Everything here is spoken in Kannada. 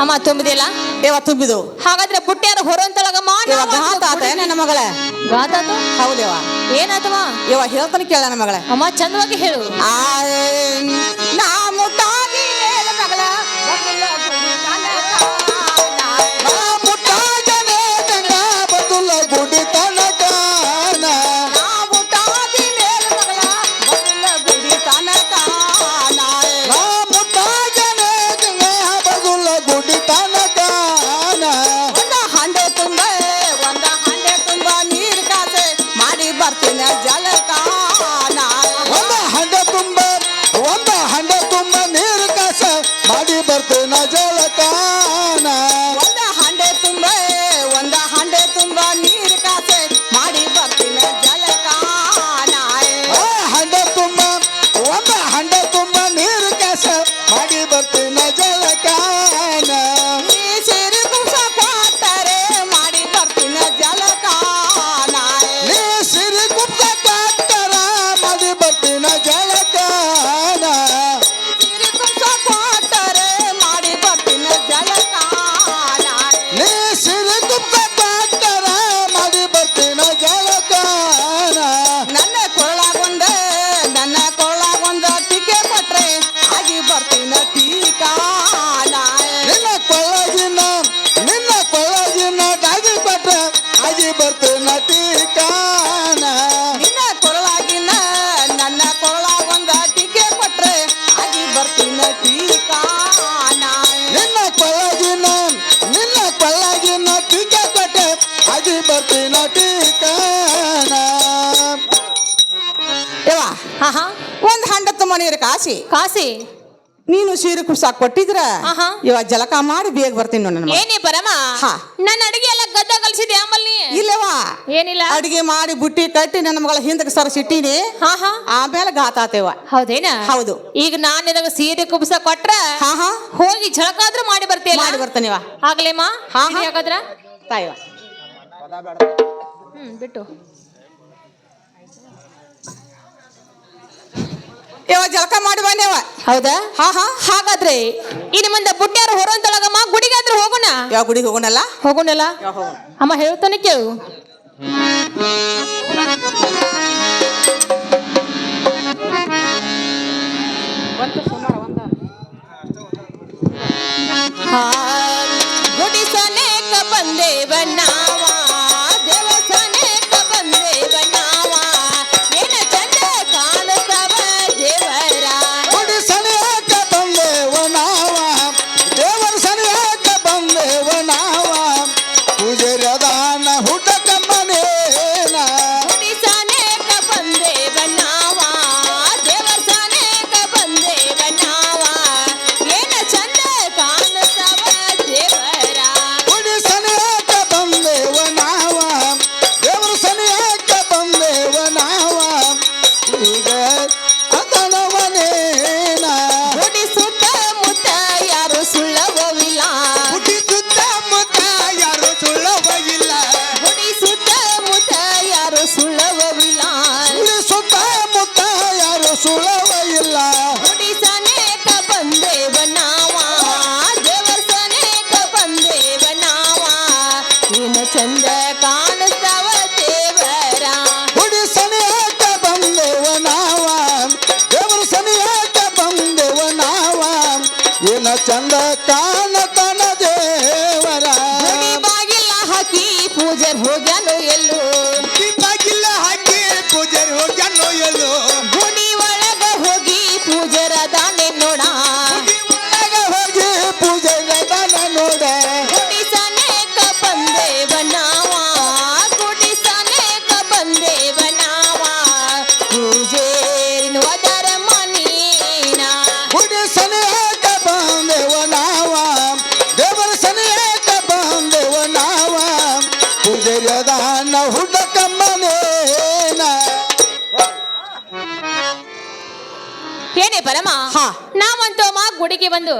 ಅಮ್ಮ ತುಂಬಿದಿಲ್ಲ ಇವ ತುಂಬಿದು. ಹಾಗಾದ್ರೆ ಪುಟ್ಟಿಯಾರ ಹೊರಂತೊಳಗಮ್ಮ ಇವ ಘಾತ ಆತ ನನ್ನ ಮಗಳ? ಗಾತಾತು? ಹೌದೇವ ಏನಾತವ? ಇವ ಹೇಳ್ತಾನೆ ಕೇಳ ನನ್ನ ಮಗಳ. ಅಮ್ಮ ಚಂದವಾಗಿ ಹೇಳು. ಆ ನಾ ಬರ್ತೇನ ಜಲಕಾನ ಬರ್ತೀನ ಟೀಕಾನ ನಿನ್ನ ಕೊರಳಾಗಿನ ನನ್ನ ಕೊರಳಾಗೊಂದ ಟಿಕೆ ಕೊಟ್ರೆ ಆಗಿ ಬರ್ತೀನಿ ಟೀಕಾ ನಿನ್ನ ಕೊಳ್ಳಗಿನ ನಿನ್ನ ಕೊಳ್ಳಗಿನ ಟೀಕೆ ಕೊಟ್ರೆ ಆಗಿ ಬರ್ತೀನ ಟೀಕಾನ ಯವ್ವ ಹಾ ಹಾ ಒಂದ್ ಹಂಡ ತುಂಬ ನೀರು ಕಾಸಿ. ಕಾಸಿ. ನೀನು ಸೀರೆ ಕುಸಾಕ್ ಕೊಟ್ಟಿದ್ರ ಇವಾಗ ಇವ ಜಲಕ ಮಾಡಿ ಬೇಗ ಬರ್ತೀನಿ ನೋಡಿ ನನ್ನ. ಏನೇ ಪರಮ ಹಾ. ನನ್ನ ಅಡಿಗೆ ಎಲ್ಲ ಗದ್ದ ಕಲ್ಸಿದ್ದೆ ಆಮಲ್ಲಿ ಇಲ್ಲವಾ? ಏನಿಲ್ಲ. ಅಡಿಗೆ ಮಾಡಿ ಬುಟ್ಟಿ ಕಟ್ಟಿ ನನ್ನ ಮಗಳ ಹಿಂದಕ್ಕೆ ಸರ್ ಸಿಟ್ಟಿನಿ ಆಮೇಲೆ ಗಾತಾತೇವ ಹೌದೇನ? ಹೌದು. ಈಗ ನಾನ್ ನಿನಗ ಸೀರೆ ಕುಬ್ಸ ಕೊಟ್ರ ಹೋಗಿ ಜಳಕಾದ್ರೂ ಮಾಡಿ ಬರ್ತೇನೆ ಮಾಡಿ ಬರ್ತಾನಿವ ಆಗ್ಲೇಮ್ಮ. ಹಾಗಾದ್ರ ತಾಯಿವ ಹ್ಮ್ ಬಿಟ್ಟು. ಇವ ಜಳಕ ಮಾಡಿ ಬನ್ನಿವ ಹೌದಾ? ಹಾ ಹಾ ಹಾಗಾದ್ರೆ ಇನ್ನು ಮುಂದೆ ಪುಟ್ಟ್ಯಾರ ಹೊರಂತೊಳಗಮ್ಮ ಗುಡಿಗಾದ್ರೂ ಹೋಗೋಣ? ಯಾವ ಗುಡಿಗೆ ಹೋಗೋಣಲ್ಲ? ಹೋಗೋಣಲ್ಲ? ಅಮ್ಮ ಹೇಳ್ತಾನೆ ಕೇಳು. ಗುಡಿಸನೇಕ ಬಂದೇವ ನಾವ ಚಂದ ಕಾಣತನ ದೇವರ. ಬಾಗಿಲ ಹಾಕಿ ಪೂಜೆ ಹೋಗ್ಯಾನು ಎಲ್ಲೋ. ಪೂಜಾರಿ ದಾನ ಹುಡ್ಡಕ ಮನೇನ ಏನೇ ಪರಮ ಹಾ. ನಾವಂತೂ ಅಮ್ಮ ಗುಡಿಗೆ ಬಂದು